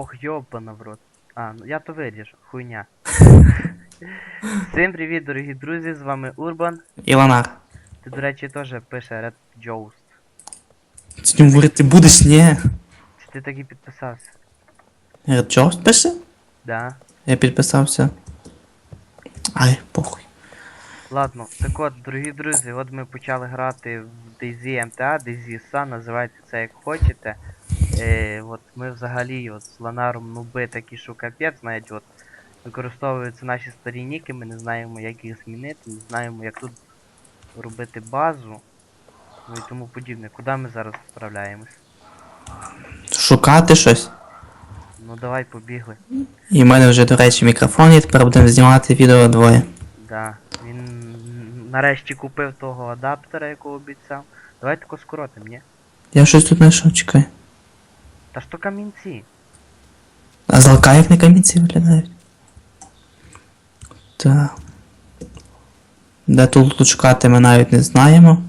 Ох, йобана в рот. А, ну я то виріжу, хуйня. Всім привіт, дорогі друзі, з вами Урбан. Ілонар. Ти, до речі, теж пише Red Joust. З ним говорити будеш, ні? Чи ти так і підписався? Джос пише? Да. Я підписався. Ай, похуй. Ладно, так от, дорогі друзі, от ми почали грати в DayZ MTA, DayZ Sun, називайте це як хочете. Е, от ми взагалі от з Ланаром нуби такі, що капець, навіть от використовуються наші старі ніки, ми не знаємо, як їх змінити, не знаємо, як тут робити базу. Ну і тому подібне. Куди ми зараз відправляємось? Шукати щось. Ну давай побігли. І в мене вже, до речі, мікрофон, і тепер будемо знімати відео двоє. Да. Він нарешті купив того адаптера, якого обіцяв. Давай тако скоротим, ні? Я щось тут знайшов, чекай. Та то камінці. А злака як на камінці виглядають. Так. Де тут шукати ми навіть не знаємо.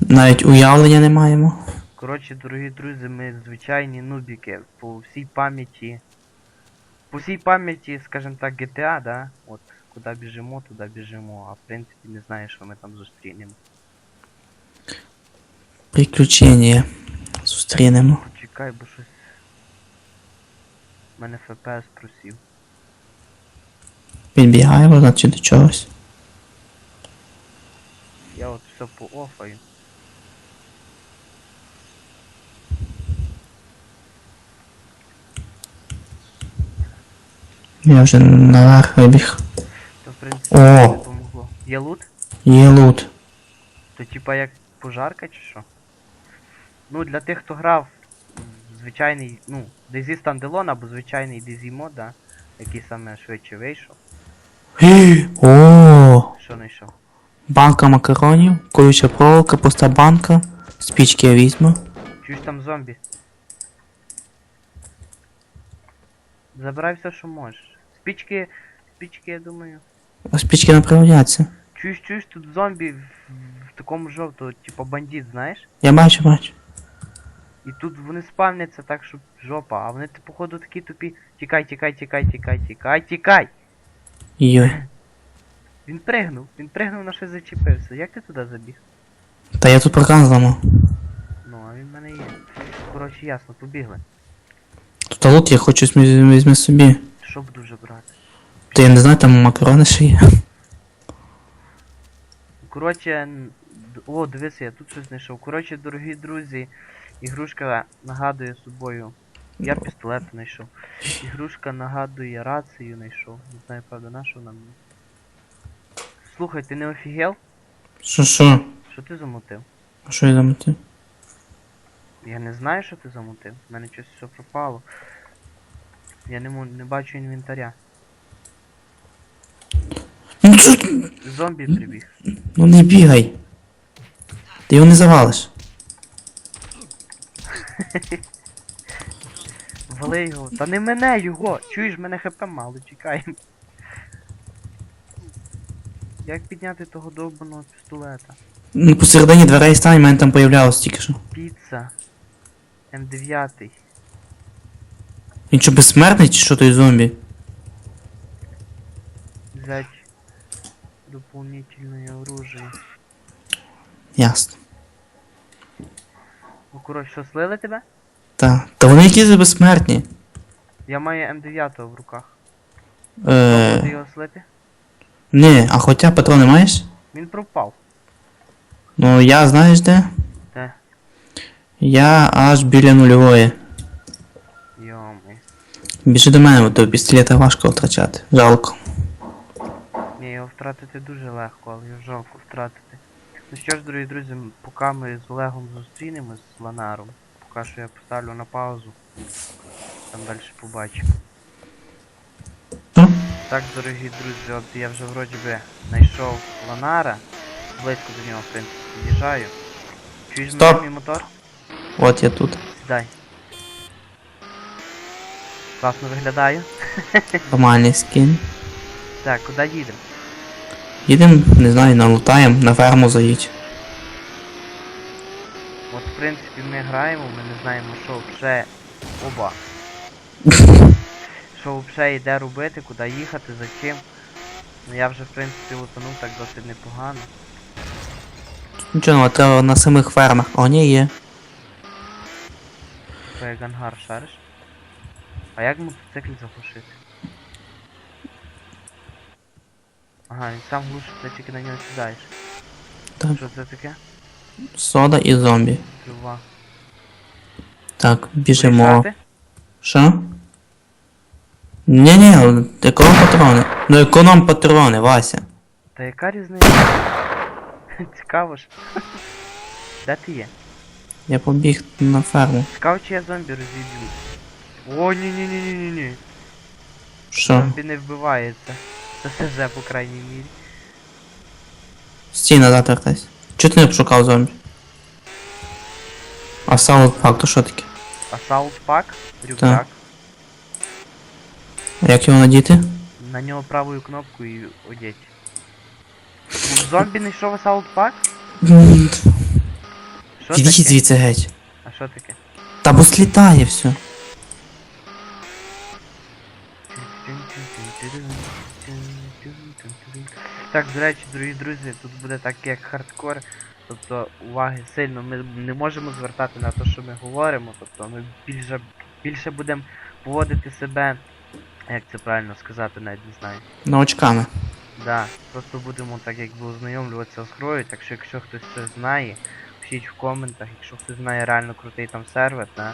Навіть уявлення не маємо. Коротше, дорогі друзі, ми звичайні нубіки по всій пам'яті. По всій пам'яті, скажімо так, GTA, да? От, куди біжимо, туди біжимо, а в принципі не знаю, що ми там зустрінемо. Приключення. Зустрінемо. Почекай, бо щось. У мене FPS просів. Підбігаємо, значить до чогось. Я от все поофаю. Я вже наверх вибіг. То в принципі О! не допомогло. Є лут? Є лут. То типа як пожарка чи що? Ну, для тих, хто грав звичайний, ну, DayZ Standalone або звичайний DayZ мод, да, який саме швидше вийшов. О, Що знайшов? банка макаронів, колюча проволока, пуста банка, спічки я візьму. Чуєш там зомбі? Забирай все, що можеш. Спічки, спічки, я думаю. А спічки не пригодяться. Чуєш, чуєш, тут зомбі в, в такому жовтому, типа бандит, знаєш? Я бачу, бачу. І тут вони спавняться так, що жопа, а вони, ти, походу, такі тупі. Тікай, тікай, тікай, тікай, тікай, тікай! Йой. Він пригнув, він пригнув на щось зачепився. Як ти туди забіг? Та я тут паркан зламав. Ну, а він в мене є. Коротше, ясно, побігли. Тут лут я хочу візьми, візьми собі. Що буду вже брати? Та я не знаю, там макарони ще є. Коротше, о, дивися, я тут щось знайшов. Коротше, дорогі друзі, ігрушка нагадує собою. Я пістолет знайшов. Ігрушка нагадує рацію знайшов. Не знаю, правда, на що нам. Слухай, ти не офігел? Що що? Що ти замутив? А що я замутив? Я не знаю, що ти замутив. У мене щось все пропало. Я не, не бачу інвентаря. Ну? Зомбі прибіг. Ну не бігай. Ти його не завалиш. Вали його. Та не мене його! Чуєш, мене хп мало, чекаємо. Як підняти того довбаного пістолета? Ну посередині дверей стань, мене там появлялось тільки що. Піца. М9. Він що безсмертний чи що той зомбі? Взять дополнительное оружие. Ясно. Коротше, що слили тебе? Та. Та вони якісь безсмертні. Я маю М9 в руках. Ти Е, його слити? не, а хоча патрони маєш? Він пропав. Ну я знаєш де? Де? Я аж біля нульової. Йоми. Біжи до мене, бо того пістолета важко втрачати. Жалко. Ні, його втратити дуже легко, але його жалко втратити. Ну що ж, дорогі друзі, поки ми з Олегом зустрінемось з Ланаром, поки що я поставлю на паузу. Там далі побачимо. Так, дорогі друзі, от я вже вроді би знайшов Ланара. Близько до нього, в принципі, під'їжджаю. Чуєш Стоп. мій мотор? От я тут. Сідай. Класно виглядаю. Нормальний скін. Так, куди їдемо? Їдем, не знаю, налутаємо, на ферму заїдь. От в принципі ми граємо, ми не знаємо, що вже. Оба. Що взагалі йде робити, куди їхати, за чим. Ну я вже в принципі утонув так досить непогано. Нічого, ну, а треба на самих фермах. О, ні, є. Це як ангар шариш. А як мотоцикл заглушити? Ага, він сам глушить, ти тільки на нього сідаєш. Так. Що це таке? Сода і зомбі. Трава. Так, біжимо. Що? Ні, ні, економ патрони. Ну економ патрони, Вася. Та яка різниця? Цікаво ж. Де ти є? Я побіг на ферму. Цікаво, чи я зомбі розіб'ю. О, ні ні ні ні ні ні Що? Зомбі не вбивається. Це СЖ, по крайній мірі. Стій назад вертайся. Чого ти не пошукав зомбі? А Пак, то що таке? Assault Pack, рюкзак. А Як його надіти? На нього правою кнопкою і одеть. Ну, Зомбі не йшов Assault Pack? Що таке? звідси геть. А що таке? Та бо слітає все. Так, до речі, дорогі друзі, тут буде так як хардкор. Тобто уваги сильно ми не можемо звертати на те, що ми говоримо. Тобто ми більше, більше будемо поводити себе, як це правильно сказати, навіть не знаю. Новачками. Да, просто будемо так якби ознайомлюватися з грою, так що якщо хтось щось знає, пишіть в коментах, якщо хтось знає реально крутий там сервер, да,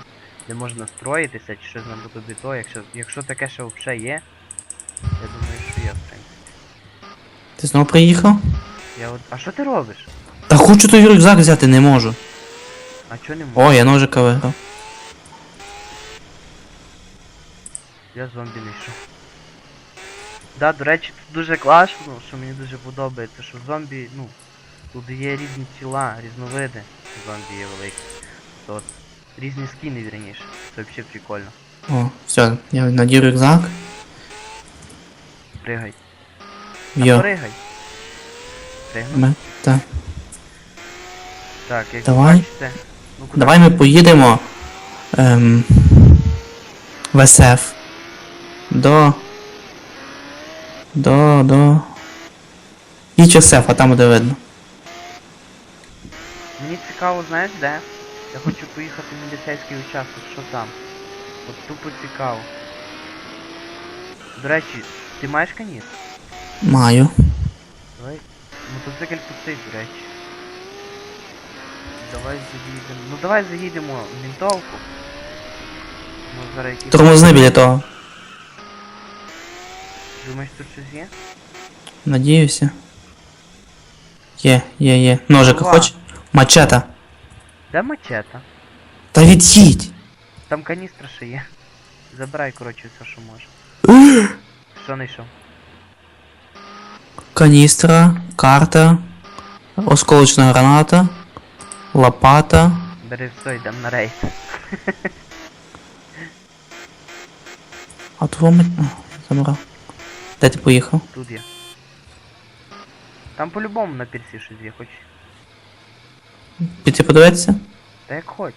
де можна строїтися чи щось на бутобіто, якщо, якщо таке ще взагалі є, я думаю, що є, в принципі. Ти знову приїхав? Я от. А що ти робиш? Та хочу той рюкзак взяти, не можу. А чого не можу? О, я ножика виграв. Я зомбі не йшов. Да, до речі, тут дуже класно, що мені дуже подобається, що зомбі, ну, тут є різні тіла, різновиди зомбі є великі. От, різні скіни вірніше. Це взагалі прикольно. О, все, я надію рюкзак. Пригай. Йо. пригай. Пригну. Ми- Так, як Давай. бачите. Ну, куди? Давай ми поїдемо. Ем, в СФ. До. До. До. Їдь в СФ, а там буде видно. Мені цікаво, знаєш де? Я хочу поїхати в міліцейський участок, що там? От тупо цікаво. До речі, ти маєш каніс? Маю. Давай. Мотоцикль пустий, до речі. Давай заїдемо. Ну давай заїдемо в ментовку. Ну зараз якісь. Тормозни біля того. Думаєш тут щось є? Надіюся. Є, є, є. Ножика Ова. хоч? Мачета. Де мачета? Та від'їдь! Там каністра ще є. Забирай, коротше, все, що можеш. Що знайшов? Каністра, карта, осколочна граната, лопата. Бери все, йдемо на рейд. А твого. А, забрав. Де ти поїхав? Тут є. Там по-любому на пірсі щось є, хоч. Піти подивитися? Та як хоч.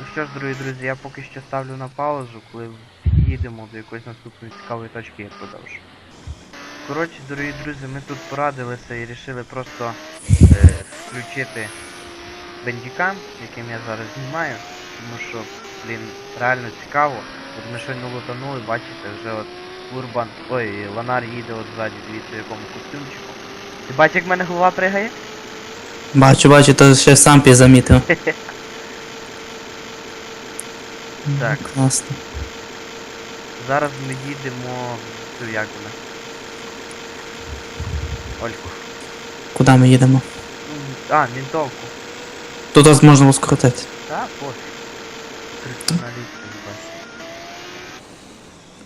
Ну що ж, дорогі друзі, я поки що ставлю на паузу, коли їдемо до якоїсь наступної цікавої точки, я продовжу. Коротше, дорогі друзі, ми тут порадилися і вирішили просто е, включити бендікам, яким я зараз знімаю, тому що, блін, реально цікаво. От ми щойно лутанули, бачите, вже от Урбан, ой, Ланар їде от ззаді, дивіться в якому костюмчику. Ти бачиш, як в мене голова пригає? Бачу, бачу, то ще сам пі замітив. Так. Класно. Зараз ми їдемо цю як вона. Ольку. Куди ми їдемо? А, ментовку. Тут нас можна скрутити. Та, пофіг.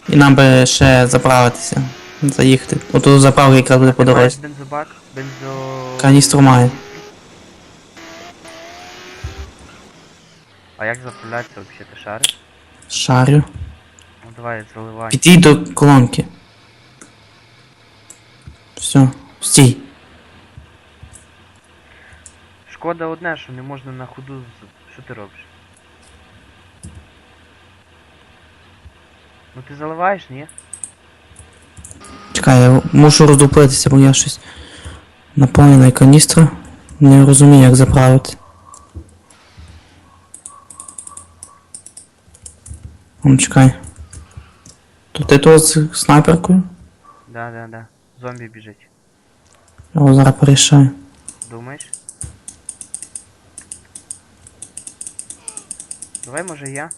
І нам би ще заправитися. Заїхати. Отут заправка якраз буде по дорозі. бензобак? Бензо... Каністру маю. А як заправлятися взагалі, ти шариш? Шарю. Ну давай, заливай. Підійдь до колонки. Все. Стій. Шкода одне, що не можна на ходу з... Що ти робиш? Ну ти заливаєш, ні? Чекай, я мушу роздуплитися, бо я щось наповнений каністра. Не розумію, як заправити. Ну, чекай. То ти то з снайперкою? Да, да, да. Зомбі біжить. Його зараз порішаю. Думаєш? Давай, може я.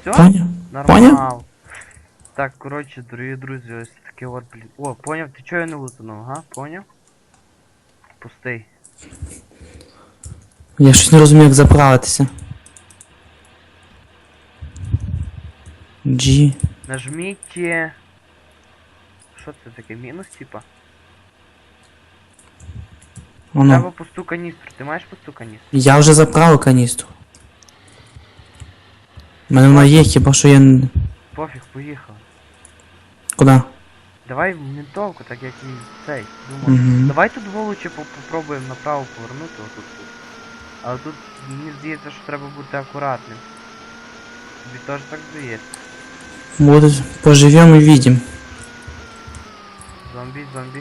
Все? Поняв? Нормал. Так, коротше, дорогі друзі, ось таке от, блін. О, поняв, ти чого я не лутанув, га? Поняв? Пустий. Я щось не розумію, як заправитися. G. Нажміть. е, Що це таке? Мінус, типа? Воно. Треба пусту каністру. Ти маєш пусту каністру? Я вже заправив каністру. У мене вона є, хіба що я. н- Пофіг, поїхав. Куди? Давай в ментовку, так як і цей. Думаю. Угу. Давай тут волочі по- попробуємо направо повернути отут. тут. Але тут мені здається, що треба бути акуратним. Тобі теж так здається. Буде поживемо і відім. Зомбі, зомбі.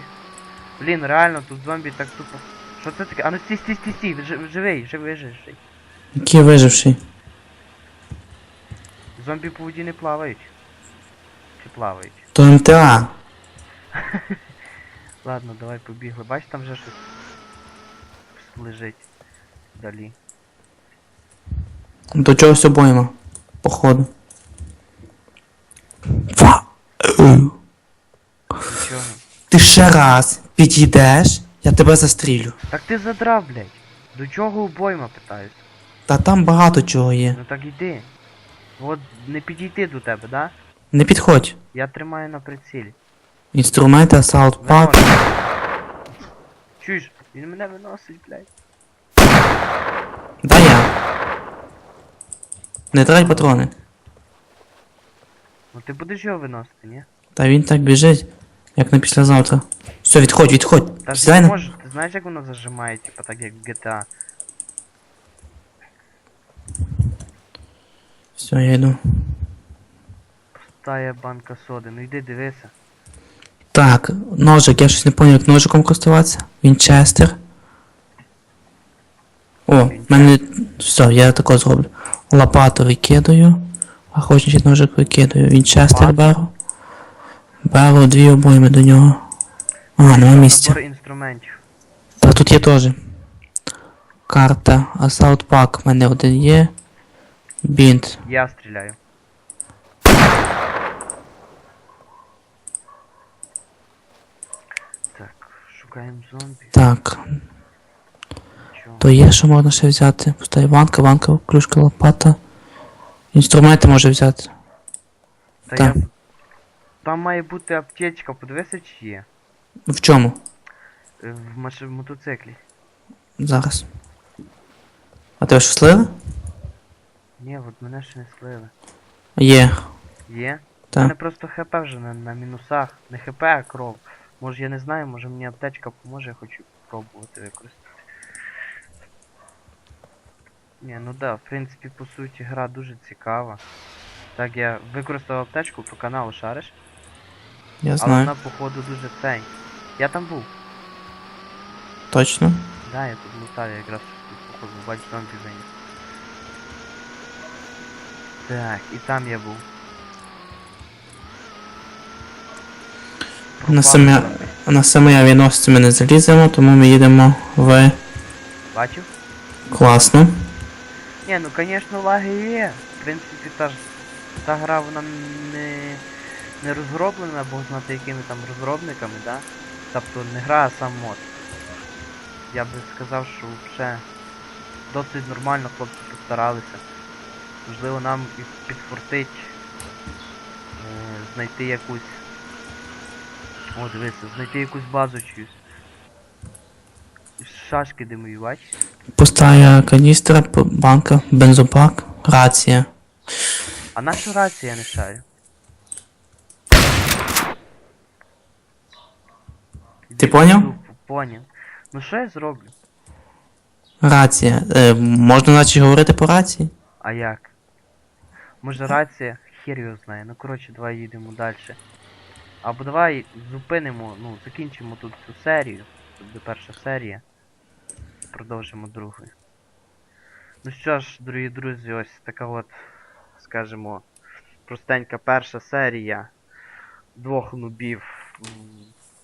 Блін, реально тут зомбі так тупо. Що це таке? А ну стій, стій, стій, стій, жи- живий, живий, живий. Який виживший. Зомбі по воді не плавають. Чи плавають? То МТА. Ладно, давай побігли. Бач, там вже щось лежить вдалі. До чогось обойма. Походу. Фа. Нічого. Ти ще раз підійдеш, я тебе застрілю. Так ти задрав, блядь. До чого обойма питаюсь? Та там багато чого є. Ну так іди. От не підійти до тебе, да? Не підходь. Я тримаю на прицілі. Інструменти Pack. Виношу. Чуєш? Він мене виносить, блядь. Дай я. Не трать патрони. Ну ти будеш його виносити, ні? Та він так біжить, як на післязавтра. Все, відходь, відходь. Та ж Сідай не на- може, ти знаєш як воно зажимає, типа так як в GTA. Все, я йду. Пустая банка соди. Ну йди дивися. Так, ножик, я щось не поняв, як ножиком користуватися. Вінчестер. О, в мене. Все, я тако зроблю. Лопату викидаю. Охотничий ножик викидаю. Вінчестер беру. Беру дві обойми до нього. Ага, нема місця. Набор інструментів. Та тут є теж. Карта. Assault Pack в мене один є. Бінт. Я стріляю. Так, шукаємо зомбі. Так, Чого? то є, що можна ще взяти. Пустая банка, банка, клюшка, лопата. Інструменти може взяти. Та так. я... Там має бути аптечка, подивися чи є. В чому? В маш... в мотоциклі. Зараз. А тебе що слили? Ні, от мене ще не слили. Є. Є? У Так. мене просто хп вже на, на мінусах. Не хп, а кров. Може я не знаю, може мені аптечка поможе, я хочу пробувати використати. Ні, ну да, в принципі, по суті, гра дуже цікава. Так, я використав аптечку по каналу шариш, Я але знаю. вона походу дуже цей. Я там був. Точно. Да, я тут лутав, якраз походу бач зомбі виніс. Так, і там я був. На Пропав саме, зомбі. на саме авіаносці ми не заліземо, тому ми їдемо в Бачив? класно. Ні, ну звісно лаги є. В принципі, та ж та гра вона не, не розроблена, бо знати якими там розробниками, да? Тобто не гра, а сам мод. Я би сказав, що вже досить нормально хлопці постаралися. Можливо нам і підфортить е, знайти якусь. О, дивися, знайти якусь базу чиюсь. Шашки димові, бачиш? Пустая каністра, банка, бензопак, рація. А наша рація не шарю. Ти поняв? Поняв. Ну що я зроблю? Рація. Е, можна наче говорити по рації? А як? Може рація? хер його знає. Ну коротше, давай їдемо далі. Або давай зупинимо, ну, закінчимо тут цю серію. Тут буде перша серія. Продовжимо другу. Ну що ж, дорогі друзі, ось така от, скажімо, простенька перша серія двох нубів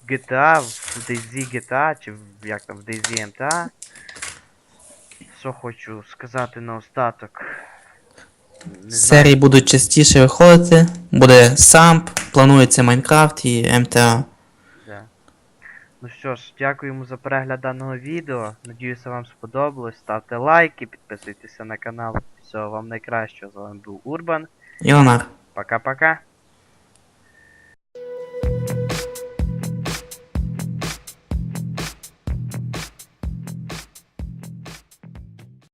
GTA, в DayZ GTA, чи як там, в DayZ MTA. Що хочу сказати на остаток. Серії будуть частіше виходити. Буде самп, планується Майнкрафт і МТА. Да. Ну що ж, дякуємо за перегляд даного відео. Надіюся, вам сподобалось. Ставте лайки, підписуйтеся на канал. Всього вам найкращого. З вами був Урбан. Іонар. Пока-пока.